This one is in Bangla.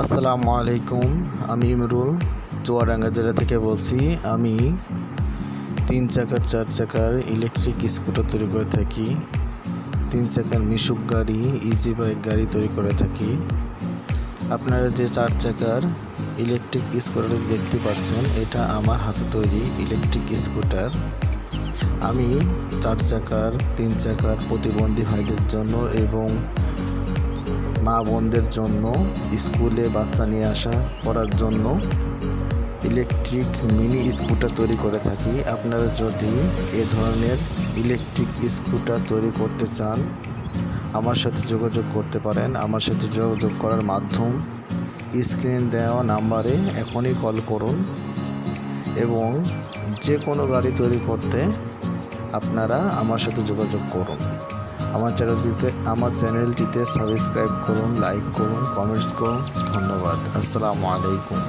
আসসালামু আলাইকুম, আমি ইমরুল, চুয়াডাঙ্গা জেলা থেকে বলছি, আমি তিন চাকার চার চাকার ইলেকট্রিক স্কুটার তৈরি করে থাকি, তিন চাকার মিশুক গাড়ি ইজি বাইক গাড়ি তৈরি করে থাকি। আপনারা যে চার চাকার ইলেকট্রিক স্কুটার দেখতে পাচ্ছেন, এটা আমার হাতে তৈরি ইলেকট্রিক স্কুটার আমি চার চাকার, তিন চাকার প্রতিবন্ধী ভাইদের জন্য এবং মা বোনদের জন্য স্কুলে বাচ্চা নিয়ে আসা করার জন্য ইলেকট্রিক মিনি স্কুটার তৈরি করে থাকি। আপনারা যদি এ ধরনের ইলেকট্রিক স্কুটার তৈরি করতে চান, আমার সাথে যোগাযোগ করতে পারেন। আমার সাথে যোগাযোগ করার মাধ্যম স্ক্রিন দেওয়া নাম্বারে এখনই কল করুন এবং যে কোনো গাড়ি তৈরি করতে আপনারা আমার সাথে যোগাযোগ করুন। আমার চ্যানেলটিতে আমার চ্যানেলটিতে সাবস্ক্রাইব করুন লাইক করুন কমেন্টস করুন। ধন্যবাদ। আসসালামু আলাইকুম।